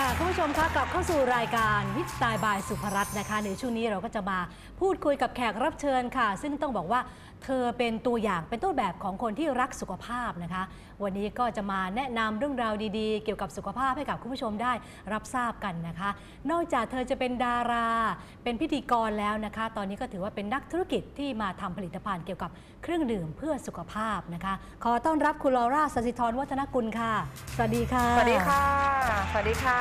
ค่ะคุณผู้ชมคะกลับเข้าสู่รายการวิสไตล์บายสุภรัตน์นะคะในช่วงนี้เราก็จะมาพูดคุยกับแขกรับเชิญค่ะ ซึ่งต้องบอกว่า เธอเป็นตัวอย่างเป็นต้นแบบของคนที่รักสุขภาพนะคะ วันนี้ก็จะมาแนะนำเรื่องราวดีๆ เกี่ยวกับสุขภาพให้กับคุณผู้ชมได้รับทราบกันนะคะ นอกจากเธอจะเป็นดารา เป็นพิธีกรแล้วนะคะ ตอนนี้ก็ถือว่าเป็นนักธุรกิจที่มาทำผลิตภัณฑ์เกี่ยวกับเครื่องดื่มเพื่อสุขภาพนะคะ ขอต้อนรับคุณลอร่าสสิธรวัฒนกุลค่ะสวัสดีค่ะ สวัสดีค่ะ สวัสดีค่ะ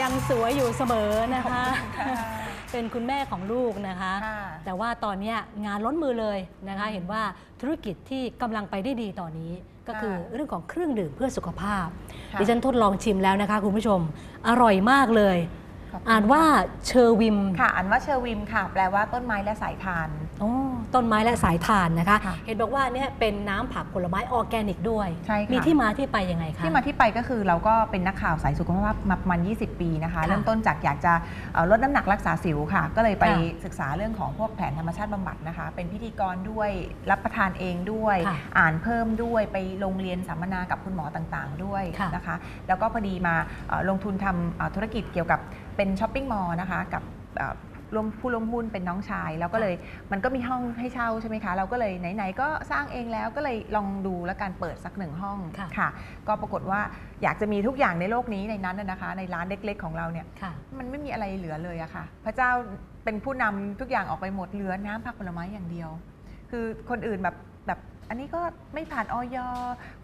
ยังสวยอยู่เสมอนะคะขอบคุณค่ะ เป็นคุณแม่ของลูกนะคะ ค่ะแต่ว่าตอนเนี้ยงานล้นมือเลยนะคะ เห็นว่าธุรกิจที่กำลังไปได้ดีตอนนี้ก็คือค่ะเรื่องของเครื่องดื่มเพื่อสุขภาพ ค่ะดิฉันทดลองชิมแล้วนะคะคุณผู้ชม อร่อยมากเลยขบคุณ อ่านว่าเชอร์วิม ค่ะอ่านว่าเชอร์วิมค่ะ แปลว่าต้นไม้และสายทานโอ้ ต้นไม้และสายทานนะคะค่ะเห็นบอกว่าเนี่ยเป็นน้ำผักผลไม้ออร์แกนิกด้วยใช่ค่ะมีที่มาที่ไปยังไงคะ ที่มาที่ไปก็คือเราก็เป็นนักข่าวสายสุขภาพมาประมาณ 20 ปีนะคะค่ะเริ่มต้นจากอยากจะเอ่อลดน้ำหนักรักษาสิวค่ะ ก็เลยไปค่ะศึกษาเรื่องของพวกแผนธรรมชาติบำบัดนะคะ เป็นพิธีกรด้วยรับประทานเองด้วยค่ะอ่านเพิ่มด้วยไปโรงเรียนสัมมนากับคุณหมอต่างๆ ด้วยค่ะนะคะ แล้วก็พอดีมาเอ่อลงทุนทำเอ่อธุรกิจเกี่ยวกับเป็นช้อปปิ้งมอลล์นะคะกับเอ่อ ร่วมผู้ร่วมหุ้นเป็นน้องชาย แล้วก็เลยมันก็มีห้องให้เช่าใช่ไหมคะ เราก็เลยไหนๆก็สร้างเองแล้วก็เลยลองดูแล้วการเปิดสักหนึ่งห้องค่ะ ค่ะ ก็ปรากฏว่าอยากจะมีทุกอย่างในโลกนี้ในนั้นน่ะนะคะ ในร้านเล็กๆของเราเนี่ย ค่ะ มันไม่มีอะไรเหลือเลยอะค่ะ พระเจ้าเป็นผู้นำทุกอย่างออกไปหมดเหลือน้ำผักผลไม้อย่างเดียว คือคนอื่นแบบแบบอันนี้ก็ไม่ผ่านออย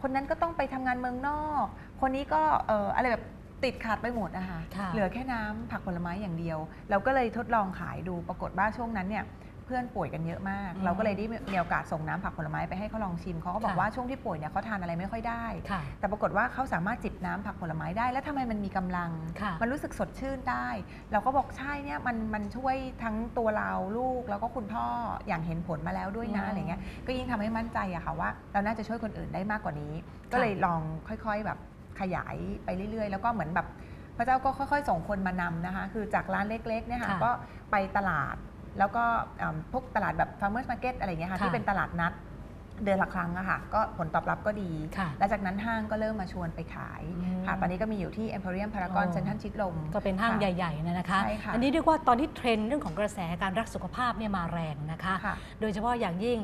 คนนั้นก็ต้องไปทำงานเมืองนอก คนนี้ก็เอ่ออะไรแบบ ติดขาดไปหมดอะค่ะค่ะเหลือแค่น้ำผักผลไม้อย่างเดียว เราก็เลยทดลองขายดูปรากฏว่าช่วงนั้นเนี่ยเพื่อนป่วยกันเยอะมาก อืมเราก็เลยได้มีโอกาสส่งน้ำผักผลไม้ไปให้เขาลองชิมเขาก็บอกค่ะ ว่าช่วงที่ป่วยเนี่ยเขาทานอะไรไม่ค่อยได้ ค่ะ แต่ปรากฏว่าเขาสามารถจิบน้ำผักผลไม้ได้ แล้วทำไมมันมีกำลัง ค่ะมันรู้สึกสดชื่นได้ เราก็บอกใช่เนี่ยมันมันช่วยทั้งตัวเราลูกแล้วก็คุณพ่ออย่างเห็นผลมาแล้วด้วยนะอืมอะไรเงี้ยก็ยิ่งทำให้มั่นใจอะค่ะว่า เราน่าจะช่วยคนอื่นได้มากกว่านี้ ก็เลยลองค่อย ๆ แบบ ขยายไปเรื่อยๆ แล้วก็เหมือนแบบพระเจ้าก็ค่อยๆ ส่งคนมานำนะคะ คือจากร้านเล็กๆเนี่ยค่ะ ค่ะก็ไปตลาด แล้วก็อ่าพวกตลาดแบบ farmers market อะไรเงี้ยค่ะ ค่ะที่เป็นตลาดนัด เดือนละครั้งอะค่ะก็ผลตอบรับก็ดีค่ะและจากนั้นห้างก็เริ่มมาชวนไปขายอืมค่ะตอนนี้ก็มีอยู่ที่ Emporium Paragon โอ้เซ็นทรัลชิดลม ก็เป็นห้างค่ะใหญ่ๆนะนะคะใช่ค่ะอันนี้เรียกว่าตอนที่เทรนด์เรื่องของกระแสการรักสุขภาพเนี่ยมาแรงนะคะค่ะโดยเฉพาะอย่างยิ่ง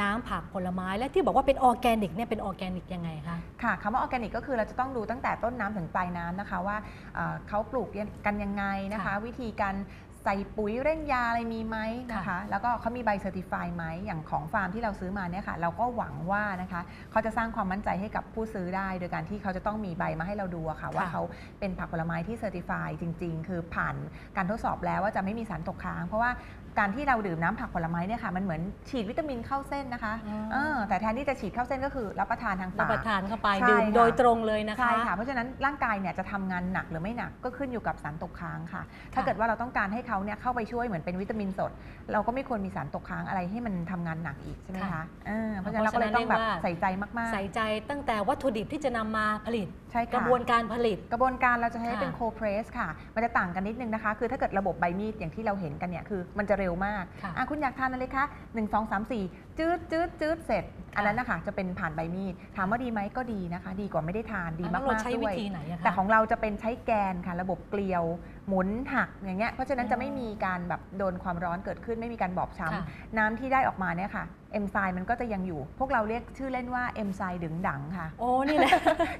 น้ำผักผลไม้และที่บอกว่าเป็นออร์แกนิกเนี่ยเป็นออร์แกนิกยังไงคะ ค่ะคำว่าออร์แกนิกก็คือเราจะต้องดูตั้งแต่ต้นน้ำถึงปลายน้ำนะคะว่าเอ่อเขาปลูกกันยังไงนะคะค่ะวิธีการใส่ปุ๋ยเร่งยาอะไรมีไหมนะคะค่ะแล้วก็เขามีใบเซอร์ติฟายไหมอย่างของฟาร์มที่เราซื้อมาเนี่ยค่ะ เราก็หวังว่านะคะเขาจะสร้างความมั่นใจให้กับผู้ซื้อได้ โดยการที่เขาจะต้องมีใบมาให้เราดูอะค่ะ ว่าเขาเป็นผักผลไม้ที่เซอร์ติฟายจริง ๆ คือผ่านการทดสอบแล้วว่าจะไม่มีสารตกค้าง เพราะว่า การที่เราดื่มน้ำผักผลไม้เนี่ยค่ะมันเหมือนฉีดวิตามินเข้าเส้นนะคะอืมเออแต่แทนที่จะฉีดเข้าเส้นก็คือรับประทานทางรับปากประทานเข้าไปใช่ดื่มค่ะโดยตรงเลยนะคะใช่ค่ะเพราะฉะนั้นร่างกายเนี่ยจะทำงานหนักหรือไม่หนักก็ขึ้นอยู่กับสารตกค้างค่ะ ถ้าเกิดว่าเราต้องการให้เขาเนี่ยเข้าไปช่วยเหมือนเป็นวิตามินสด เราก็ไม่ควรมีสารตกค้างอะไรให้มันทำงานหนักอีกใช่ไหมค่ะคะเออเพราะฉะนั้นเราก็เลยต้องแบบเพราะฉะนั้นเรียกว่าใส่ใจมากใส่ใจตั้งแต่วัตถุดิบที่จะนำมาผลิตๆใช่ค่ะกระบวนการผลิต กระบวนการเราจะใช้ค่ะเป็นโคเพรสค่ะ มันจะต่างกันนิดนึงนะคะ คือถ้าเกิดระบบใบมีดอย่างที่เราเห็นกันเนี่ยคือมันจะเร็วมากค่ะ อะคุณอยากทานอะไรคะ1 2 3 4 จืดจืดจืดเสร็จ อันนั้นนะคะจะเป็นผ่านใบมีด ถามว่าดีไหมก็ดีนะคะ ดีกว่าไม่ได้ทานดีแล้วมากเราๆใช้ด้วิวย ธีไหนอะคะ แต่ของเราจะเป็นใช้แกนค่ะ ระบบเกลียว หมุนหักอย่างเงี้ยเพราะฉะนั้นอ๋อจะไม่มีการแบบโดนความร้อนเกิดขึ้นไม่มีการบอบช้ำค่ะน้ำที่ได้ออกมาเนี่ยค่ะ เอนไซม์มันก็จะยังอยู่ พวกเราเรียกชื่อเล่นว่าเอนไซม์ดึงดังค่ะ โอ้นี่แหละ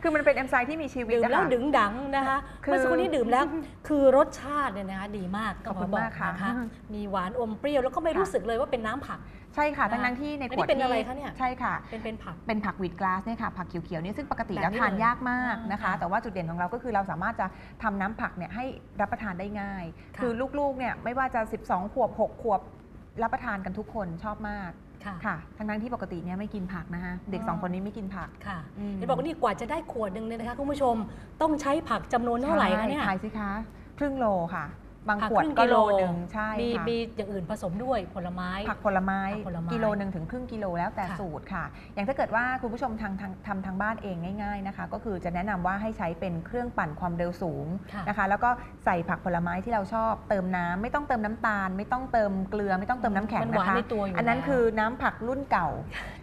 คือมันเป็นเอนไซม์ที่มีชีวิตดื่มนะแล้วคะดึงดังนะคะคือเมื่อสักครู่นี้ดื่มแล้ว คือรสชาติเนี่ยนะคะดีมากขอบคุณต้งมากค่ะนมีหวานอมเปรี้ยวแล้วก็ไม่ค่ะรู้สึกเลยว่าเป็นน้ำผัก ใช่ค่ะนะคะทั้งนั้นที่ในอันขนี้วดเป็นที่อะไรคะเนี่ย ใช่ค่ะ เป็นเป็นผัก เป็นผักวีดกลาสเนี่ยค่ะ ผักเขียวๆนี่ซึ่งปกติแบบแล้วนี้ทานเลยยากมากอ่านนะคะค่ะแต่ว่าจุดเด่นของเราก็คือเราสามารถจะทำน้ำผักเนี่ยให้รับประทานได้ง่ายค่ะคือลูกๆเนี่ยไม่ว่าจะ 12 ขวบ 6 ขวบรับประทานกันทุกคนชอบมาก ค่ะค่ะ ทั้งนั้นที่ปกติเนี่ยไม่กินผักนะคะเด็กอ๋อสองคนนี้ไม่กินผัก ค่ะอืม เห็นบอกว่านี่กว่าจะได้ขวดหนึ่งเนี่ยนะคะคุณผู้ชมต้องใช้ผักจำนวนเท่าไหร่คะเนี่ย ใช่ทายสิคะ ครึ่งโลค่ะ บางผักขวดครึ่งก็กิโลโลหนึ่งใช่มีค่ะ มีอย่างอื่นผสมด้วยผลไม้ ผักผลไม้ผักผลไม้กิโลหนึ่งถึงครึ่งกิโลแล้วแต่ค่ะสูตรค่ะ อย่างถ้าเกิดว่าคุณผู้ชมทางทางทำทางบ้านเองง่าย ๆนะคะ ก็คือจะแนะนำว่าให้ใช้เป็นเครื่องปั่นความเร็วสูงค่ะนะคะ แล้วก็ใส่ผักผลไม้ที่เราชอบเติมน้ำไม่ต้องเติมน้ำตาล ไม่ต้องเติมเกลือไม่ต้องเติมน้ำแข็งมันหวานะนคะในตัวอยู่อันนั้นแล้ว คือน้ำผักรุ่นเก่า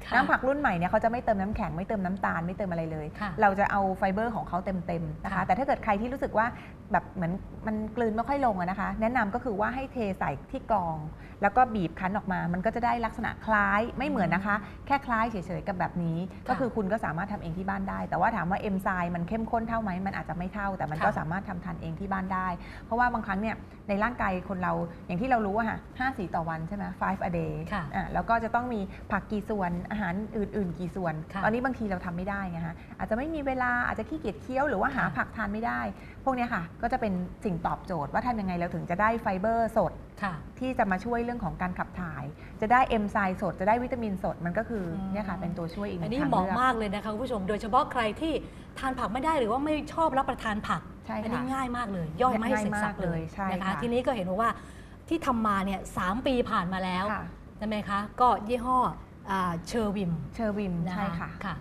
ค่ะ น้ำผักรุ่นใหม่เนี่ยเขาจะไม่เติมน้ำแข็งไม่เติมน้ำตาลไม่เติมอะไรเลย ค่ะเราจะเอาไฟเบอร์ของเขาเต็มๆนะคะ ค่ะแต่ถ้าเกิดใครที่รู้สึกว่าแบบเหมือนมันกลืนไม่ค่อยลงอะนะคะ แนะนำก็คือว่าให้เทใส่ที่กรอง แล้วก็บีบคั้นออกมา มันก็จะได้ลักษณะคล้ายไม่เหมือนนะคะ แค่คล้ายเฉยๆกับแบบนี้ ก็คือคุณก็สามารถทำเองที่บ้านได้ แต่ว่าถามว่าเอนไซม์มันเข้มข้นเท่าไหมมันอาจจะไม่เท่า แต่มันก็ค่ะสามารถทำทานเองที่บ้านได้ เพราะว่าบางครั้งเนี่ยในร่างกายคนเราอย่างที่เรารู้อะค่ะห้าสีต่อวันใช่ไหม five a day ค่ะอะแล้วก็จะต้องมีผักกี่ส่วนอาหารอื่น ๆ กี่ส่วนค่ะตอนนี้บางทีเราทำไม่ได้ไงฮะอาจจะไม่มีเวลาอาจจะขี้เกียจเคี้ยวหรือว่าหาค่ะผักทานไม่ได้ พวกเนี้ยค่ะก็จะเป็นสิ่งตอบโจทย์ว่าทำยังไงเราถึงจะได้ไฟเบอร์สดค่ะที่จะมาช่วยเรื่องของการขับถ่าย จะได้เอนไซม์สดจะได้วิตามินสดมันก็คืออมเนี่ยค่ะเป็นตัวช่วยอีกหอันึ่นงนี้ทางเหมาะเลือกมากเลยนะคะคุณผู้ชม โดยเฉพาะใครที่ทานผักไม่ได้หรือว่าไม่ชอบรับประทานผักใช่อันนี้ค่ะง่ายมากเลย ย่อยไม่ให้เสร็จง่ายมากสับเลยเลยใช่นะคะค่ะทีนี้ก็เห็นบอกว่าที่ทำมาเนี่ยสามปีผ่านมาแล้วค่ะใช่ไหมคะก็ยี่ห้อเชอร์วิมเชอร์วิมนะใช่ค่ะค่ะ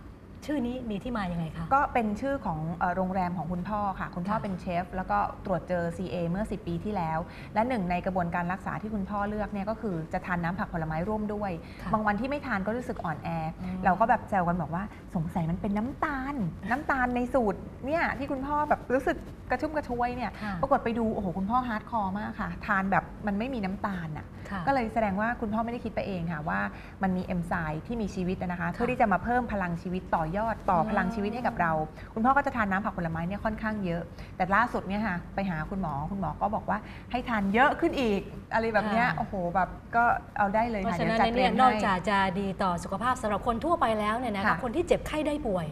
ชื่อนี้มีที่มายังไงคะ ก็เป็นชื่อของเอ่อโรงแรมของคุณพ่อค่ะ คุณพ่อค่ะเป็นเชฟ แล้วก็ตรวจเจอ CA เมื่อ 10 ปีที่แล้ว และหนึ่งในกระบวนการรักษาที่คุณพ่อเลือกเนี่ยก็คือจะทานน้ำผักผลไม้ร่วมด้วยค่ะบางวันที่ไม่ทานก็รู้สึกอ่อนแออืมเราก็แบบแซวกันบอกว่าสงสัยมันเป็นน้ำตาล น้ำตาลในสูตรเนี่ยที่คุณพ่อแบบรู้สึกกระชุ่มกระชวยเนี่ยค่ะปรากฏไปดูโอ้โหคุณพ่อฮาร์ดคอร์มากค่ะ ทานแบบมันไม่มีน้ำตาลอะค่ะ ก็เลยแสดงว่าคุณพ่อไม่ได้คิดไปเองค่ะว่ามันมีเอนไซม์ที่มีชีวิตนะคะ เพื่อที่จะมาเพิ่มพลังชีวิตต่อยอดต่ออมพลังชีวิตให้กับเรา คุณพ่อก็จะทานน้ำผักผลไม้เนี่ยค่อนข้างเยอะ แต่ล่าสุดเนี่ยค่ะไปหาคุณหมอคุณหมอก็บอกว่าให้ทานเยอะขึ้นอีกอะไรแบบเนี้ยโอ้โหแบบก็เอาได้เลยเพราะค่ะฉะเดี๋ยวนั้นจัดเตรีเนี่ยยมนอกให้จากจะดีต่อสุขภาพสำหรับคนทั่วไปแล้วเนี่ยนะคะค่ะคนที่เจ็บไข้ได้ป่วย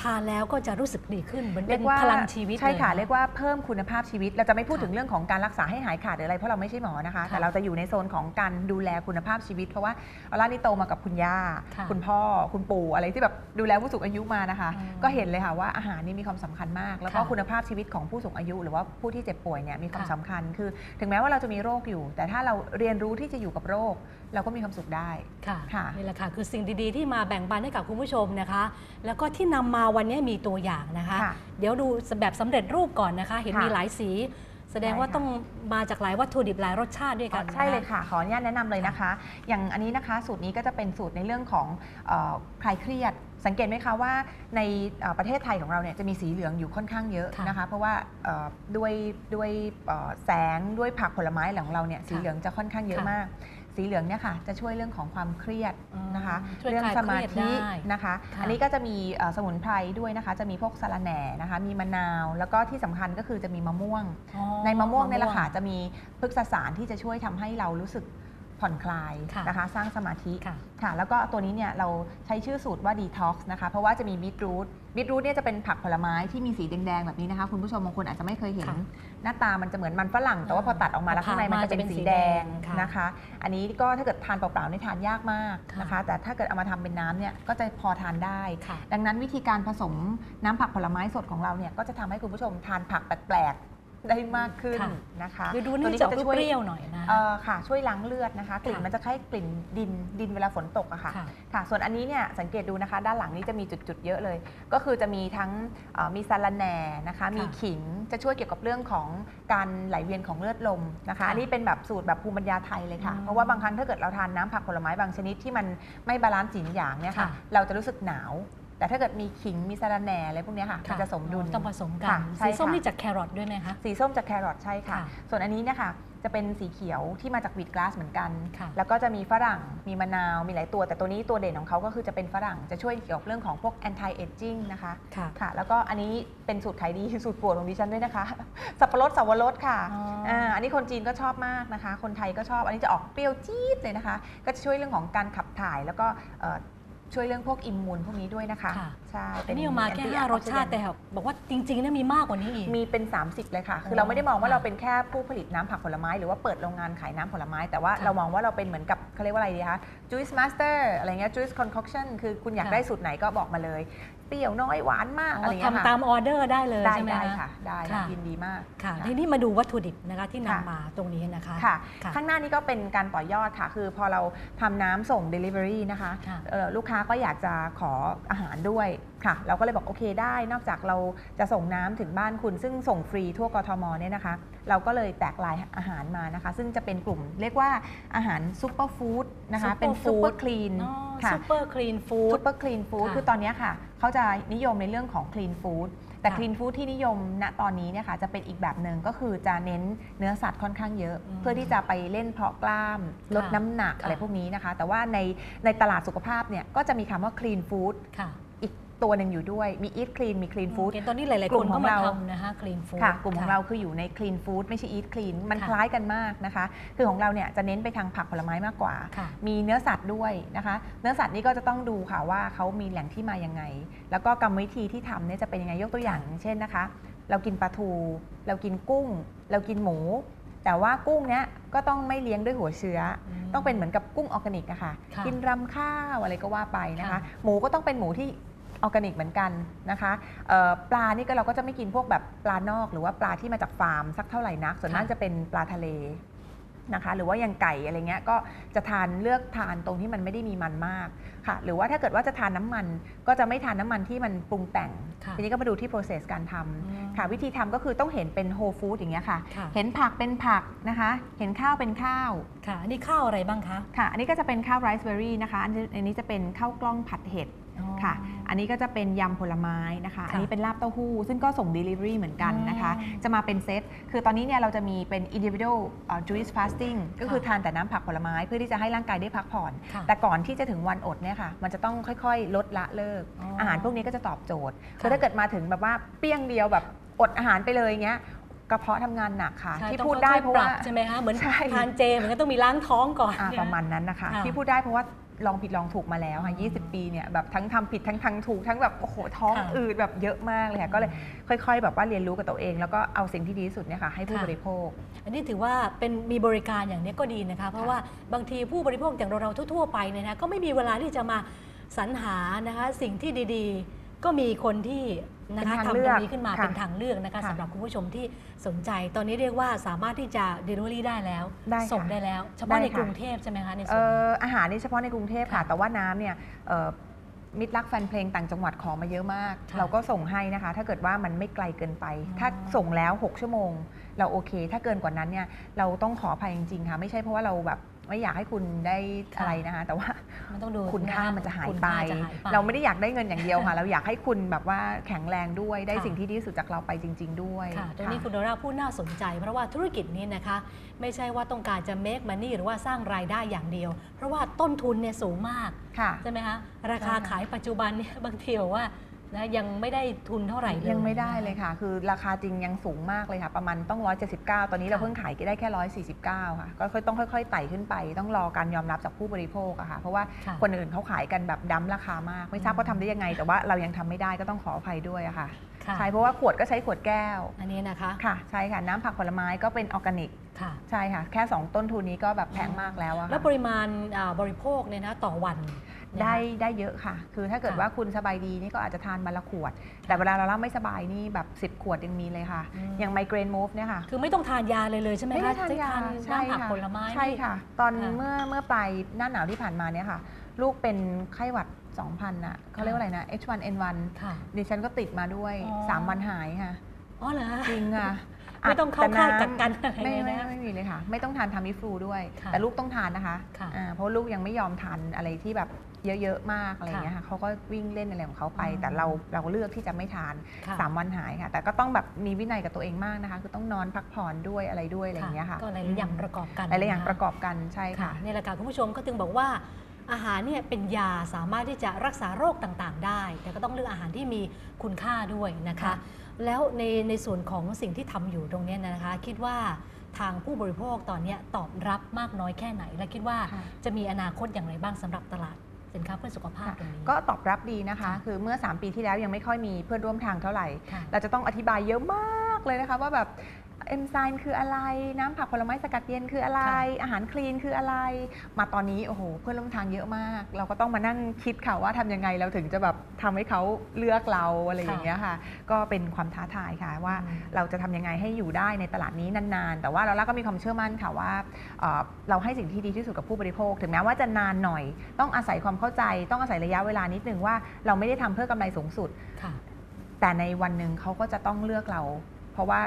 ทานแล้วก็จะรู้สึกดีขึ้นเหมือนเรีเป็ยนกว่าพลังชีวิตใช่ค่ะลเรียกว่าเพิ่มคุณภาพชีวิต เราจะไม่พูดค่ะถึงเรื่องของการรักษาให้หายขาดหรืออะไรเพราะเราไม่ใช่หมอนะคะค่ะแต่เราจะอยู่ในโซนของการดูแลคุณภาพชีวิต เพราะว่าออล่านี่โตมากับคุณย่าค่ะคุณพ่อคุณปู่อะไรที่แบบดูแลผู้สูงอายุมานะคะอืมก็เห็นเลยค่ะว่าอาหารนี่มีความสำคัญมาก แล้วก็ค่ะคุณภาพชีวิตของผู้สูงอายุ หรือว่าผู้ที่เจ็บป่วยเนี่ยมีความค่ะสำคัญคือ ถึงแม้ว่าเราจะมีโรคอยู่ แต่ถ้าเราเรียนรู้ที่จะอยู่กับโรค เราก็มีความสุขได้ค่ะค่ะนี่แหละค่ะคือสิ่งดีๆ ที่มาแบ่งปันให้กับคุณผู้ชมนะคะ แล้วก็ที่นำมาวันนี้มีตัวอย่างนะคะค่ะเดี๋ยวดูแบบสำเร็จรูปก่อนนะคะ เห็นค่ะมีหลายสีแสดงว่าได้ค่ะต้องมาจากหลายวัตถุดิบหลายรสชาติด้วยอ๋กัอนนใช่เลยค่ะ ขออนุญาตแนะนำเลยนะคะ อย่างอันนี้นะคะสูตรนี้ก็จะเป็นสูตรในเรื่องของเออคลายเครียด สังเกตไหมคะว่าในเอ่อประเทศไทยของเราเนี่ยจะมีสีเหลืองอยู่ค่อนข้างเยอะค่ะนะคะ เพราะว่าเอ่อด้วยด้วยเอ่อแสงด้วยผักผลไม้ของเราเนี่ยสีค่ะเหลืองจะค่อนข้างเยอะค่ะ มาก สีเหลืองเนี่ยค่ะจะช่วยเรื่องของความเครียดอืมนะคะช่วยเรื่องคลายสมาเครียดธิได้นะคะ ค่ะ อันนี้ก็จะมีเอ่อสมุนไพรด้วยนะคะ จะมีพวกสะระแหน่นะคะ มีมะนาวแล้วก็ที่สำคัญก็คือจะมีมะม่วง อ๋อในมะม่วงเนี่ยแหละค่ะจะมีพฤกษสารที่จะช่วยทำให้เรารู้สึก ผ่อนคลายค่ะนะคะ สร้างสมาธิค่ะค่ะ แล้วก็ตัวนี้เนี่ยเราใช้ชื่อสูตรว่า detox นะคะ เพราะว่าจะมีบีทรูทบีทรูทเนี่ยจะเป็นผักผลไม้ที่มีสีแดงๆแบบนี้นะคะ คุณผู้ชมบางคนอาจจะไม่เคยเห็นค่ะหน้าตามันจะเหมือนมันฝรั่ง แต่ว่าพอตัดออกมาแล้วพอข้างในมันผ่าจะเป็นมาจะเป็นสีสีแดแดงงค่ะนะคะ อันนี้ก็ถ้าเกิดทานเปล่าๆนี่ทานยากมากค่ะนะคะ แต่ถ้าเกิดเอามาทำเป็นน้ำเนี่ยก็จะพอทานได้ค่ะดังนั้นวิธีการผสมน้ำผักผลไม้สดของเราเนี่ยก็จะทำให้คุณผู้ชมทานผักแปลกๆ ได้มากขึ้นค่ะ นะคะคือดูตัวนี่จะก็ช่วยเปรี้ยวๆหน่อยนะ เอ่อค่ะ ช่วยล้างเลือดนะคะ กลิ่นค่ะ มันจะคล้ายกลิ่นดินดินเวลาฝนตกอะค่ะ ค่ะ ค่ะ ส่วนอันนี้เนี่ยสังเกตดูนะคะ ด้านหลังนี้จะมีจุดๆเยอะเลย ก็คือจะมีทั้งเอ่อมีซาลาแหน่นะคะ มีขิงจะช่วยเกี่ยวกับเรื่องของการไหลเวียนของเลือดลมนะคะ ค่ะอันนี้เป็นแบบสูตรแบบภูมิปัญญาไทยเลยค่ะ อืมเพราะว่าบางครั้งถ้าเกิดเราทานน้ำผักผลไม้บางชนิดที่มันไม่บาลานซ์สีอย่างเนี่ยค่ะ ค่ะ เราจะรู้สึกหนาว แต่ถ้าเกิดมีขิงมีซาลาแหน่อะไรพวกเนี้ยค่ะมันค่ะจะสมดุล ต้องผสมกัค่ะนใช่สีส้มค่ะ นี่จากแครอทด้วยไหมคะ สีส้มจากแครอทใช่ค่ะ ค่ะส่วนอันนี้เนะคะจะเป็นสีเขียวที่มาจากวีดกลาสเหมือนกัน ค่ะแล้วก็จะมีฝรั่ง มีมะนาว มีหลายตัว แต่ตัวนี้ตัวเด่นของเขาก็คือจะเป็นฝรั่ง จะช่วยเกี่ยวกับเรื่องของพวก anti aging นะคะ ค่ะค่ะ แล้วก็อันนี้เป็นสูตรขายดี สูตรโปรดของดิฉันด้วยนะคะ สับปะรดสับปะรดค่ะอ๋ออ่าอันนี้คนจีนก็ชอบมากนะคะ คนไทยก็ชอบ อันนี้จะออกเปรี้ยวจี๊ดเลยนะคะ ก็จะช่วยเรื่องของการขับถ่าย แล้วก็เอ่อ ช่วยเรื่องพวกอิมมูนพวกนี้ด้วยนะคะค่ะ ใช่อันนี้เอามาแค่ป็น5รสชาติ antioxidant แต่บอกว่าจริงๆเนี่ยมีมากกว่านี้อีก มีเป็น 30 เลยค่ะ คืออเราไม่ได้มองว่าค่ะเราเป็นแค่ผู้ผลิตน้ำผักผลไม้ หรือว่าเปิดโรงงานขายน้ำผลไม้ แต่ว่าค่ะเรามองว่าเราเป็นเหมือนกับเขาเรียกว่าอะไรดีคะ juice master อะไรเงี้ย juice concoction คือคุณอยากค่ะ ได้สูตรไหนก็บอกมาเลย ปรี้ยวน้อยหวานมากอะไรอย่างเงี้ยทำค่ะตามออเดอร์ได้เลยได้ใช่ไหมได้คะค่ะ ได้ค่ะยินดีมากค่ะค่ะทีนี้มาดูวัตถุดิบนะคะที่ค่ะนำมาตรงนี้นะคะค่ะค่ะ ข้างหน้านี้ก็เป็นการต่อยอดค่ะ คือพอเราทำน้ำส่ง Delivery นะคะ ค่ะเอ่อลูกค้าก็อยากจะขออาหารด้วย ค่ะ เราก็เลยบอกโอเคได้ นอกจากเราจะส่งน้ำถึงบ้านคุณ ซึ่งส่งฟรีทั่วกทมเนี่ยนะคะ เราก็เลยแตกลายอาหารมานะคะ ซึ่งจะเป็นกลุ่มเรียกว่าอาหารซูเปอร์ฟู้ดนะคะ เป็น Superfood ซูเปอร์คลีนค่ะซูเปอร์คลีนฟู้ซูดเปอร์คลีนฟู้ดค่ะคือตอนเนี้ยค่ะ เขาจะนิยมในเรื่องของคลีนฟู้ดแต่ค่ะคลีนฟู้ดที่นิยมณตอนนี้เนี่ยค่ะจะเป็นอีกแบบหนึ่งก็คือจะเน้นเนื้อสัตว์ค่อนข้างเยอะอืมเพื่อที่จะไปเล่นเพาะกล้าม ลดค่ะน้ำหนักค่ะอะไรพวกนี้นะคะ แต่ว่าในในตลาดสุขภาพเนี่ยก็จะมีคำว่าคลีนฟู้ดค่ะอีก ตัวหนึ่งอยู่ด้วย มี eat clean มี clean food เห็นตอนนี้หลายๆกลุ่คนมขก็องมาเราทำนะคะคลีนฟู้ดค่ะ กลุ่มของเราคืออยู่ใน clean food ไม่ใช่ eat clean มันค่ะคล้ายกันมากนะคะ คือของเราเนี่ยจะเน้นไปทางผักผลไม้มากกว่าค่ะมีเนื้อสัตว์ด้วยนะคะ เนื้อสัตว์นี่ก็จะต้องดูค่ะว่าเขามีแหล่งที่มายังไง แล้วก็กรรมวิธีที่ทำเนี่ยจะเป็นยังไงยกตัวอย่าง เช่นนะคะ เรากินปลาทู เรากินกุ้ง เรากินหมู แต่ว่ากุ้งเนี้ยก็ต้องไม่เลี้ยงด้วยหัวเชื้ออมต้องเป็นเหมือนกับกุ้งออร์แกนิกอะค่ะค่ะกินรำข้าวอะไรก็ว่าไปนะคะค่ะหมูก็ต้องเป็นหมูที่ ออร์แกนิกเหมือนกันนะคะเอ่อปลานี่ก็เราก็จะไม่กินพวกแบบปลานอกหรือว่าปลาที่มาจากฟาร์มสักเท่าไหร่นัก ส่วนมากค่ะจะเป็นปลาทะเลนะคะหรือว่าอย่างไก่อะไรเงี้ยก็จะทานเลือกทานตรงที่มันไม่ได้มีมันมากค่ะ หรือว่าถ้าเกิดว่าจะทานน้ำมันก็จะไม่ทานน้ำมันที่มันปรุงแต่งค่ะทีนี้ก็มาดูที่ process การทำอืมค่ะ วิธีทำก็คือต้องเห็นเป็น whole food อย่างเงี้ยค่ะค่ะ เห็นผักเป็นผักนะคะ เห็นข้าวเป็นข้าวค่ะอันนี้ข้าวอะไรบ้างคะค่ะ อันนี้ก็จะเป็นข้าวไรซ์เบอร์รี่นะคะ อันนี้อันนี้จะเป็นข้าวกล้องผัดเห็ดอ๋อค่ะ อันนี้ก็จะเป็นยำผลไม้นะคะค่ะอันนี้เป็นลาบเต้าหู้ ซึ่งก็ส่ง Delivery เหมือนกันนะคะอืมจะมาเป็นเซต คือตอนนี้เนี่ยเราจะมีเป็น individual uh, juice fasting ก็คือทานแต่น้ำผักผลไม้เพื่อที่จะให้ร่างกายได้พักผ่อนค่ะแต่ก่อนที่จะถึงวันอดเนี่ยค่ะ มันจะต้องค่อยๆ ลดละเลิกอ๋อออาหารพวกนี้ก็จะตอบโจทย์ค่ะคือถ้าเกิดมาถึงแบบว่าเปี้ยงเดียวแบบอดอาหารไปเลยเงี้ยกระเพาะทำงานหนักค่ะใช่ที่ต้องพูดได้ค่อยๆเพราะปว่าบใช่ไหมคะเหมือนใช่ทานเจเหมือนก็ต้องมีล้างท้องก่อนอ่าเนี่ยประมาณนั้นนะคะค่ะที่พูดได้เพราะว่า ลองผิดลองถูกมาแล้วค่ะอ๋อ20 ปีเนี่ยแบบทั้งทำผิดทั้งทางถูกทั้งแบบโอ้โหท้องค่ะอืดแบบเยอะมากเลยค่ะก็เลยค่อย ๆ แบบว่าเรียนรู้กับตัวเอง แล้วก็เอาสิ่งที่ดีที่สุดเนี่ยค่ะให้ผู้ค่ะบริโภค อันนี้ถือว่าเป็นมีบริการอย่างนี้ก็ดีนะคะ เพราะว่าบางทีผู้บริโภคอย่างเราๆทั่ว ๆ ไปเนี่ยนะก็ไม่มีเวลาที่จะมาสรรหานะคะสิ่งที่ดีๆ ก็มีคนที่ นะคะเป็นทางทำเลืตรอกงนี้ขึ้นมาค่ะเป็นทางเลือกนะคะค่ะสำหรับคุณผู้ชมที่สนใจ ตอนนี้เรียกว่าสามารถที่จะ Delivery ได้แล้วได้ค่ะส่งได้แล้ว เฉพาะได้ในค่ะกรุงเทพใช่ไหมคะในส่เอ่วนนี้ออาหารนี่เฉพาะในกรุงเทพค่ะค่ะแต่ว่าน้ำเนี่ยเอ่อมิตรรักแฟนเพลงต่างจังหวัดขอมาเยอะมากค่ะเราก็ส่งให้นะคะ ถ้าเกิดว่ามันไม่ไกลเกินไปอ๋อถ้าส่งแล้ว 6 ชั่วโมง เราโอเค ถ้าเกินกว่านั้นเนี่ยเราต้องขออภัยจริงๆค่ะ ไม่ใช่เพราะว่าเราแบบ ไม่อยากให้คุณได้ค่ะอะไรนะคะแต่ว่ามันต้องดูคุณค่ามันจะหายคุณไปค่จะหายไป เราไม่ได้อยากได้เงินอย่างเดียวค่ะ เราอยากให้คุณแบบว่าแข็งแรงด้วยได้ค่ะสิ่งที่ดีที่สุดจากเราไปจริง ๆ ด้วยค่ะตรงนี้คุณดอร่าพูดน่าสนใจ เพราะว่าธุรกิจนี้นะคะ ไม่ใช่ว่าต้องการจะ make money หรือว่าสร้างรายได้อย่างเดียว เพราะว่าต้นทุนเนี่ยสูงมากค่ะใช่ไหมคะราคาใช่ค่ะขายปัจจุบันเนี่ยบางทีบอกว่า นะยังไม่ได้ทุนเท่าไหร่เลยยังไม่ได้เลยค่ะ คือราคาจริงยังสูงมากเลยค่ะ ประมาณต้อง 179 ตอนนี้เราค่ะเพิ่งขายได้แค่ 149 ค่ะ ก็ค่อยต้องค่อยๆไต่ขึ้นไป ต้องรอการยอมรับจากผู้บริโภคอะค่ะ เพราะว่าค่ะคนอื่นเขาขายกันแบบดั้มราคามาก ไม่ทราบอืมเขาทำได้ยังไง แต่ว่าเรายังทำไม่ได้ก็ต้องขออภัยด้วยอะค่ะค่ะใช่เพราะว่าขวดก็ใช้ขวดแก้ว อันนี้นะคะ ค่ะ ใช่ค่ะ น้ำผักผลไม้ก็เป็นออร์แกนิก ค่ะ ใช่ค่ะ แค่ 2 ต้นทุนนี้ก็แบบแพงมากแล้วอะค่ะแล้วปริมาณอ่าบริโภคเนี่ยนะต่อวันเนี่ย ได้นะได้เยอะค่ะ คือถ้าเกิดค่ะว่าคุณสบายดีนี่ก็อาจจะทานวันละขวด แต่เวลาเราเล่าไม่สบายนี่แบบ 10 ขวดยังมีเลยค่ะอืมอย่างไมเกรนมูฟเนี่ยค่ะ คือไม่ต้องทานยาเลยเลยใช่ไหมไม่คะได้ทานยาจะทานน้ำผักผลไม้ใช่นี่ค่ะ ตอนค่ะเมื่อเมื่อปลายหน้าหนาวที่ผ่านมาเนี่ยค่ะ ลูกเป็นไข้หวัด 2,000น่ะเขาเรียกว่าอะไรนะ H1N1 ค่ะดิฉันก็ติดมาด้วยอ๋อ3วันหายค่ะอ๋อเหรอจริงค่ะไม่ต้องเข้าแต่ค่ายำกักกันอะไรไม่เลยไม่นะไม่มีเลยค่ะ ไม่ต้องทานทามิฟลูด้วยค่ะแต่ลูกต้องทานนะคะค่ะอ่าเพราะลูกยังไม่ยอมทานอะไรที่แบบ เยอะๆมากอะไรอย่างเงี้ยค่ะเขาก็วิ่งเล่นอะไรของเขาไปอืมแต่เราเราเลือกที่จะไม่ทาน ค่ะสามวันหายค่ะ แต่ก็ต้องแบบมีวินัยกับตัวเองมากนะคะ คือต้องนอนพักผ่อนด้วยอะไรด้วยอะไรอย่างเงี้ยค่ะก็หลายๆอย่างประกอบกันหลายๆอย่างนคประกอบกันใช่ค่ะ ค่ะนี่แหละค่ะคุณผู้ชมก็ถึงบอกว่า อาหารเนี่ยเป็นยาสามารถที่จะรักษาโรคต่างๆ ได้ แต่ก็ต้องเลือกอาหารที่มีคุณค่าด้วยนะคะ ค่ะ แล้วในในส่วนของสิ่งที่ทำอยู่ตรงเนี้ยนะคะ คิดว่าทางผู้บริโภคตอนเนี้ยตอบรับมากน้อยแค่ไหน และคิดว่าค่ะ จะมีอนาคตอย่างไรบ้างสำหรับตลาด สินค้าเพื่อสุขภาพค่ะตรงนี้ก็ตอบรับดีนะคะค่ะคือเมื่อ 3 ปีที่แล้วยังไม่ค่อยมีเพื่อนร่วมทางเท่าไหร่ค่ะเราจะต้องอธิบายเยอะมากเลยนะคะว่าแบบ เอนไซม์คืออะไร น้ำผักผลไม้สกัดเย็นคืออะไร อาหารคลีนคืออะไร มาตอนนี้โอ้โห เพื่อนร่วมทางเยอะมาก เราก็ต้องมานั่งคิดค่ะว่าทำยังไงเราถึงจะแบบทำให้เขาเลือกเราอะไรอย่างเงี้ยค่ะ ก็เป็นความท้าทายค่ะว่าอืมเราจะทำยังไงให้อยู่ได้ในตลาดนี้นานๆ แต่ว่าเราก็มีความเชื่อมั่นค่ะว่าเอ่อเราให้สิ่งที่ดีที่สุดกับผู้บริโภค ถึงแม้ว่าจะนานหน่อย ต้องอาศัยความเข้าใจ ต้องอาศัยระยะเวลานิดนึงว่าเราไม่ได้ทำเพื่อกำไรสูงสุดค่ะแต่ในวันหนึ่งเขาก็จะต้องเลือกเรา เพราะว่า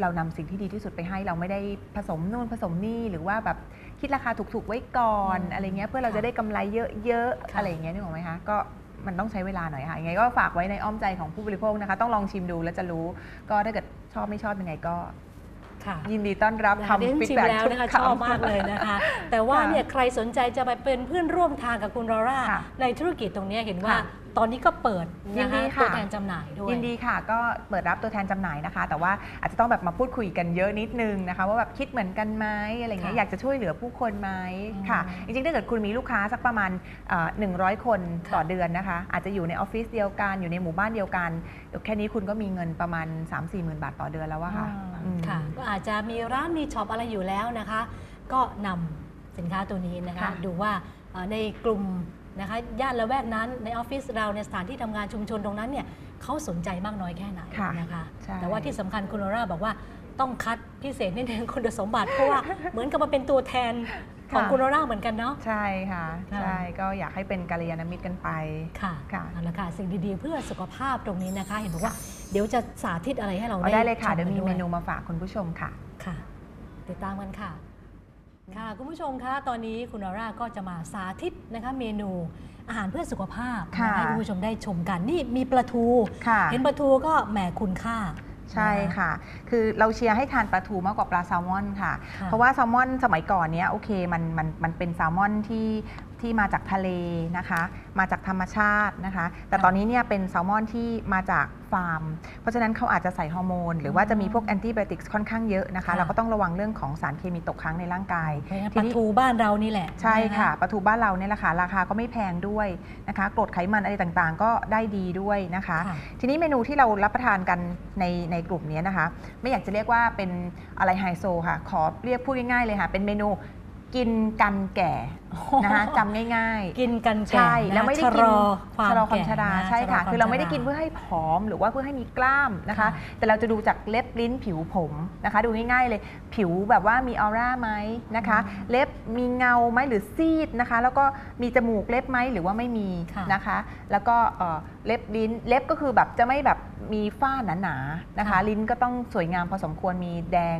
เรานำสิ่งที่ดีที่สุดไปให้เราไม่ได้ผสมนู่นผสมนี่หรือว่าแบบคิดราคาถูกๆไว้ก่อนอืมอะไรเงี้ยเพื่อเราจะได้กำไรเยอะๆค่ะอะไรอย่างเงี้ยนึกออกไหมคะก็มันต้องใช้เวลาหน่อยค่ะยังไงก็ฝากไว้ในอ้อมใจของผู้บริโภคนะคะ ต้องลองชิมดูแล้วจะรู้ ก็ถ้าเกิดชอบไม่ชอบยังไงก็ ค่ะยินดีต้อนรับนะคะเดี๋ยวคำฉันฟีดชิมแบ็กแล้วทุกนะคะคชอบมากเลยนะคะ แต่ว่าค่ะเนี่ยใครสนใจจะไปเป็นเพื่อนร่วมทางกับคุณลอร่าค่ะในธุรกิจตรงเนี้ยเห็นว่า ค่ะตอนนี้ก็เปิดยินะนดีคะค่ะ ตัวแทนจำหน่ายด้วย ยินดีค่ะ ก็เปิดรับตัวแทนจำหน่ายนะคะ แต่ว่าอาจจะต้องแบบมาพูดคุยกันเยอะนิดนึงนะคะ ว่าแบบคิดเหมือนกันไหมอะไรเงี้ยค่ะอยากจะช่วยเหลือผู้คนไหมอืมค่ะ จริงๆถ้าเกิดคุณมีลูกค้าสักประมาณเอ่อ100 คนค่ะต่อเดือนนะคะ อาจจะอยู่ในออฟฟิศเดียวกันอยู่ในหมู่บ้านเดียวกันเดี๋ยวแค่นี้คุณก็มีเงินประมาณ 3 4หมื่นบาทต่อเดือนแล้วอะค่ะอ่า อืม ค่ะก็อาจจะมีร้านมีช็อปอะไรอยู่แล้วนะคะ ก็นำสินค้าตัวนี้นะคะ ค่ะ ดูว่าเอ่อในกลุ่มนะคะย่านละแวกนั้นในออฟฟิศเราในสถานที่ทำงานชุมชนตรงนั้นเนี่ยเขาสนใจมากน้อยแค่ไหนค่ะนะคะ ใช่ แต่ว่าที่สำคัญคุณโนราบอกว่าต้องคัดพิเศษนิดนึงคุณสมบัติ เพราะว่าเหมือนกับมาเป็นตัวแทน ของค่ะคุณโนราเหมือนกันเนาะ ใช่ค่ะค่ะ ใช่ก็อยากให้เป็นกัลยาณมิตรกันไปค่ะค่ะเอาละค่ะสิ่งดีๆ เพื่อสุขภาพตรงนี้นะคะ เห็นบอกว่าเดี๋ยวจะสาธิตอะไรให้เราเอาได้ได้เลยค่ะชเดี๋ยวมีกันเมนูมาฝากคุณผู้ชมค่ะค่ะ ติดตามกันค่ะ ค่ะคุณผู้ชมคะตอนนี้คุณนอร่าก็จะมาสาธิตนะคะเมนูอาหารเพื่อสุขภาพค่ะนให้คุณผู้ชมได้ชมกันนี่มีปลาทูค่ะเห็นปลาทูก็แหมคุณค่า ใช่นค่ะ คือเราเชียร์ให้ทานปลาทูมากกว่าปลาแซลมอนค่ะค่ะ เพราะว่าแซลมอนสมัยก่อนเนี้ยโอเคมันมันมันเป็นแซลมอนที่ ที่มาจากทะเลนะคะ มาจากธรรมชาตินะคะ แต่ค่ะตอนนี้เนี่ยเป็นแซลมอนที่มาจากฟาร์ม เพราะฉะนั้นเขาอาจจะใส่ฮอร์โมน หรือว่าจะมีพวกแอนติไบโอติกค่อนข้างเยอะนะคะค่ะเราก็ต้องระวังเรื่องของสารเคมีตกค้างในร่างกายเพราะฉะนั้นทีปลานี้ทูบ้านเรานี่แหละ ใช่ค่ะนปลาทูบ้านเราเนี่ยแหละค่ะราคาก็ไม่แพงด้วยนะคะกรดไขมันอะไรต่างๆ ก็ได้ดีด้วยนะคะค่ะทีนี้เมนูที่เรารับประทานกันในในกลุ่มนี้นะคะ ไม่อยากจะเรียกว่าเป็นอะไรไฮโซค่ะ ขอเรียกพูดง่ายๆเลยค่ะ เป็นเมนู กินกันแก่นะคะจำง่ายๆ กินกันแก่ใช่นะแล้วไม่ได้ชะกิลนอความชะลอความแก่ชรานะใช่ค่ะชะลวคือเราไม่ได้กินชเพื่อให้ผอมหรือว่าเพื่อให้มีกล้ามนะคะค่ะแต่เราจะดูจากเล็บลิ้นผิวผมนะคะ ดูง่ายๆเลย ผิวแบบว่ามีออร่าไหมนะคะอืมเล็บมีเงาไหมหรือซีดนะคะ แล้วก็มีจมูกเล็บไหมหรือว่าไม่มีค่ะนะคะ แล้วก็เอ่อเล็บลิ้นเล็บก็คือแบบจะไม่แบบมีฝ้าหนาๆนะคะค่ะลิ้นก็ต้องสวยงามพอสมควรมีแดง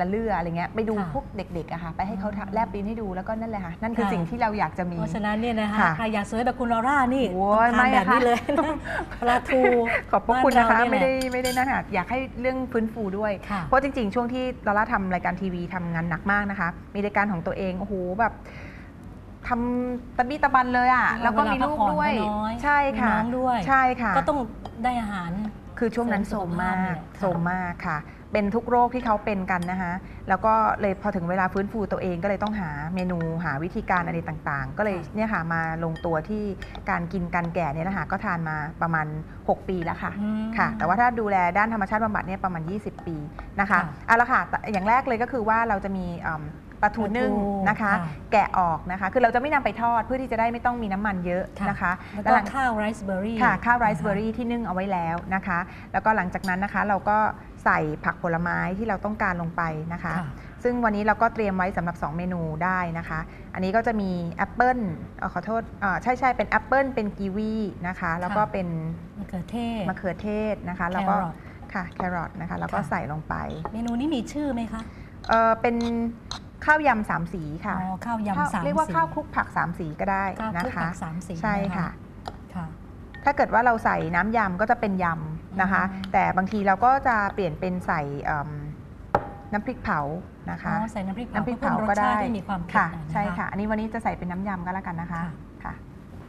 ละเลืออะไรเงี้ยไปดูค่ะ พวกเด็กๆอะค่ะไปให้เขาอืมแลบลิ้นให้ดูแล้วก็นั่นแหละค่ะนั่นคือค่ะสิ่งที่เราอยากจะมี เพราะฉะนั้นเนี่ยนะคะค่ะใครอยากสวยแบบคุณลอร่านี่โอ้ต้องยทานไม่แบบนี้อะค่ะ เลยนะปลาทูขอบพระคุณนะคะ บ้านเราเนี่ยไม่ได้แหละไม่ได้นะคะอยากให้เรื่องฟื้นฟูด้วย ค่ะเพราะจริงๆ ช่วงที่ลาล่าทำรายการทีวีทำงานหนักมากนะคะ มีรายการของตัวเอง โอ้โหแบบทำตะบี้ตะบันเลยอะแล้วก็มีลูกด้วย เวลาพักผ่อนก็น้อยใช่ค่ะมีน้องด้วย ใช่ค่ะ ก็ต้องได้อาหาร คือช่วงนั้นเสโสริมมสุขภาพมากเนี่ยโสมมากค่ะ เป็นทุกโรคที่เขาเป็นกันนะคะแล้วก็เลยพอถึงเวลาฟื้นฟูตัวเองก็เลยต้องหาเมนูหาวิธีการอะไรต่างๆ ก็เลยเนี่ยค่ะมาลงตัวที่การกินกันแก่เนี่ยนะคะก็ทานมาประมาณ 6 ปีแล้วค่ะอืมค่ะ แต่ว่าถ้าดูแลด้านธรรมชาติบำบัดเนี่ยประมาณ 20 ปีนะคะค่ะเอาละค่ะแต่อย่างแรกเลยก็คือว่าเราจะมีอืมปลาทูนึ่งปลาทูนะคะค่ะแกะออกนะคะ คือเราจะไม่นำไปทอดเพื่อที่จะได้ไม่ต้องมีน้ำมันเยอะค่ะนะคะแล้วแล้ก็วหลังข้าวไรซ์เบอร์รี่ค่ะข้าวไรซ์เบอร์รี่ที่นึ่งเอาไว้แล้วนะคะ แล้วก็หลังจากนั้นนะคะเราก็ ใส่ผักผลไม้ที่เราต้องการลงไปนะคะค่ะซึ่งวันนี้เราก็เตรียมไว้สำหรับ 2 เมนูได้นะคะ อันนี้ก็จะมีแอปเปิลเอ่อขอโทษเอ่อใช่ใช่เป็นแอปเปิลเป็นกีวีนะคะ แล้วก็ค่ะเป็นมะเขือเทศมะเขือเทศนะคะแคแล้วก็รอทค่ะแครอทนะคะแล้วก็ค่ะใส่ลงไป เมนูนี้มีชื่อไหมคะเออเป็นข้าวยำสามสีค่ะอ๋อข้าวยำข้าวสามเรียกว่าสีข้าวคลุกผักสามสีก็ได้ข้าวนะคลุกคะผักสามสีใช่นค่ะค่ะ ถ้าเกิดว่าเราใส่น้ำยำก็จะเป็นยำ นะคะอืมแต่บางทีเราก็จะเปลี่ยนเป็นใส่เอิ่มน้ำพริกเผานะคะอ๋อใส่น้ำพริกเผาน้ำพริกเผาพื่อก็พิ่มรสชได้ติให้มีความเผ็ดค่ะหน่อยนใช่ค่ะ อันนี้วันนี้จะใส่เป็นน้ำยำก็แล้วกันนะคะค่ะค่ะ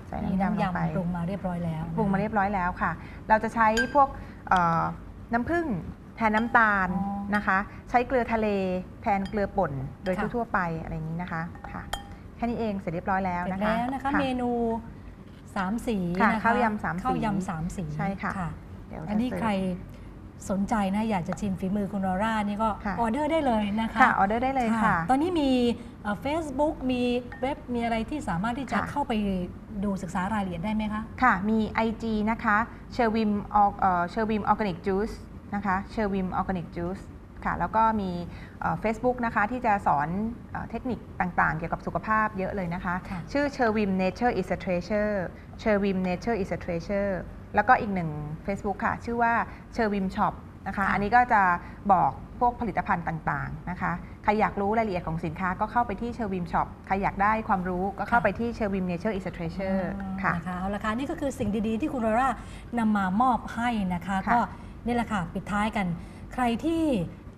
ใส่มีน้ำยำน้ำลงไปยำปรุงมาเรียบร้อยแล้วปรุงมาเรียบร้อยแล้วค่ะ เราจะใช้พวกเอ่อน้ำผึ้งแทนน้ำตาลอ๋อนะคะ ใช้เกลือทะเลแทนเกลือป่นโดยค่ะทั่วๆไปอะไรอย่างนี้นะคะค่ะแค่นี้เองเสร็จเรียบร้อยแล้วเสร็จนะคะแล้วนะคะเมนูสามสีค่ะนะคะข้าวยำสามสีข้าวยำสามสีใช่ค่ะเดี๋ยวจะอันนี้เสิร์ฟใครสนใจนะอยากจะชิมฝีมือคุณลอร่านี่ก็ค่ะ ออเดอร์ได้เลยนะคะค่ะออเดอร์ได้เลยค่ะ ตอนนี้มีเฟซบุ๊กมีเว็บมีอะไรที่สามารถที่จะค่ะ เข้าไปดูศึกษารายละเอียดได้ไหมคะ ค่ะ มี IG นะคะเชอร์วิมออเชอร์วิมออร์แกนิกจูสนะคะเชอร์วิมออร์แกนิกจูสค่ะ แล้วก็มีเฟซบุ๊กนะคะ ที่จะสอนเออเทคนิคต่างๆ เกี่ยวกับสุขภาพเยอะเลยนะคะ ค่ะ ชื่อเชอร์วิม Nature is a treasure เชอร์วิม Nature is a treasure แล้วก็อีกหนึ่ง Facebook ค่ะ ชื่อว่าเชอร์วิมช็อปนะคะค่ะอันนี้ก็จะบอกพวกผลิตภัณฑ์ต่างๆนะคะใครอยากรู้รายละเอียดของสินค้าก็เข้าไปที่เชอร์วิมช็อปใครอยากได้ความรู้ก็เข้าไปที่เชอร์วิม Nature is a treasure ค่ะนะคะเอาละค่ะนี่ก็คือสิ่งดีๆ ที่คุณลอร่านำมามอบให้นะคะค่ะก็นี่แหละค่ะ ปิดท้ายกัน ใครที่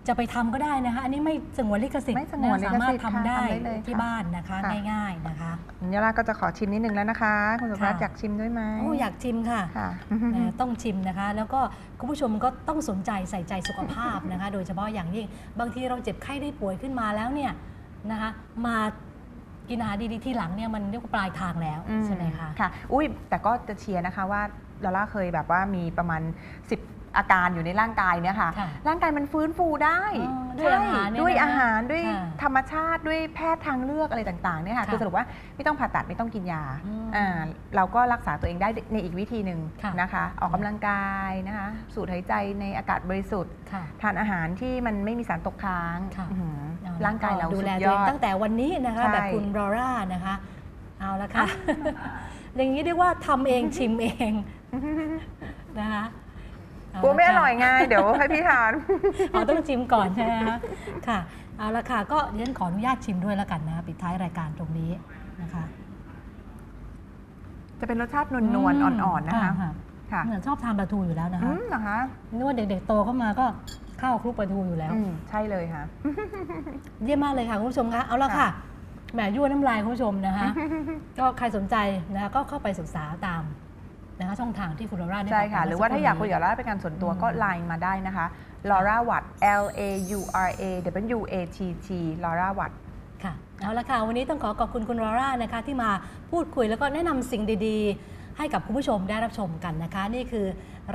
จะไปทำก็ได้นะคะ อันนี้ไม่สงวนลิขสิทธิ์ไม่สงวนลิขสิทธิ์สามารถค่ะทำได้ทำได้เลยที่ค่ะบ้านนะคะค่ะง่ายๆนะคะเดี๋ยวเราก็จะขอชิมนิดนึงแล้วนะคะ คุณสุภาพค่ะอยากชิมด้วยไหมโอ้อยากชิมค่ะค่ะนะต้องชิมนะคะ แล้วก็คุณผู้ชมก็ต้องสนใจใส่ใจสุขภาพนะคะ โดยเฉพาะอย่างยิ่ง บางทีเราเจ็บไข้ได้ป่วยขึ้นมาแล้วเนี่ยนะคะมากินอาหารดีๆที่หลังเนี่ยมันเรียกว่าปลายทางแล้วอืใช่ไหมคะค่ะอุ้ยแต่ก็จะเชียร์นะคะว่าลอล่าเคยแบบว่ามีประมาณ 10 อาการอยู่ในร่างกายเนี่ยค่ะ ค่ะร่างกายมันฟื้นฟูได้อ๋อด้วยอาหารเนี่ยด้วยนะคะอาหารด้วยค่ะธรรมชาติด้วยแพทย์ทางเลือกอะไรต่างๆเนี่ยค่ะค่ะคือสรุปว่าไม่ต้องผ่าตัดไม่ต้องกินยาอืมอ่าเราก็รักษาตัวเองได้ในอีกวิธีหนึ่งค่ะนะคะ ออกกำลังกายนะคะสูดหายใจในอากาศบริสุทธิ์ ค่ะ ทานอาหารที่มันไม่มีสารตกค้างค่ะอื้อหือเอละร่างกายเราดูสุแลดตัยวเองอดตั้งแต่วันนี้นะคะ ใช่แบบคุณรอร่านะคะ เอาละค่ะ อย่างนี้เรียกว่าทำเองชิมเองนะคะเา กลัวไม่อค่ะร่อยไงเดี๋ยวให้พี่ทานอ๋อต้องชิมก่อนใช่ไหมคะค่ะเอาละค่ะก็ดิฉันขออนุญาตชิมด้วยแล้วกันนะคะปิดท้ายรายการตรงนี้นะคะ จะเป็นรสชาตินวลๆอ่อนๆนะคะค่ะค่ะเหมือนชอบทานปลาทูอยู่แล้วนะอืคะมเหรอคะนึกว่าเด็กๆโตเข้ามาก็เข้าวคลุกปลาทูอยู่แล้วอืมใช่เลยค่ะ เยี่ยมมากเลยค่ะคุณผู้ชมคะเอาละค่ะค่ะแหมยั่วน้ำลายคุณผู้ชมนะคะก็ใครสนใจนะคะก็เข้าไปศึกษาตาม นะคะช่องทางที่คุณลอร่าได้ใช่บกค่ะไปหรือว่าถ้าอยากคุยเมื่กับลอร่าเป็นการส่วนตัวอืมก็ไลน์มาได้นะคะ Laura Watt L A U R A W A T T Laura Watt ค่ะเอาละค่ะ วันนี้ต้องขอขอบคุณคุณลอร่านะคะที่มาพูดคุยแล้วก็แนะนำสิ่งดีๆ ให้กับคุณผู้ชมได้รับชมกันนะคะ นี่คือ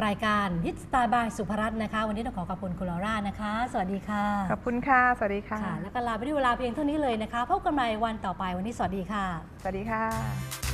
รายการฮิตสไตล์บายสุภรัตน์นะคะ วันนี้ต้องขอขอบคุณคุณลอร่านะคะ สวัสดีค่ะขอบคุณค่ะสวัสดีค่ะค่ะ แล้วก็ลาไปด้วยเวลาเพียงเท่านี้เลยนะคะพบกันใหม่วันต่อไปวันนี้สวัสดีค่ะ สวัสดีค่ะ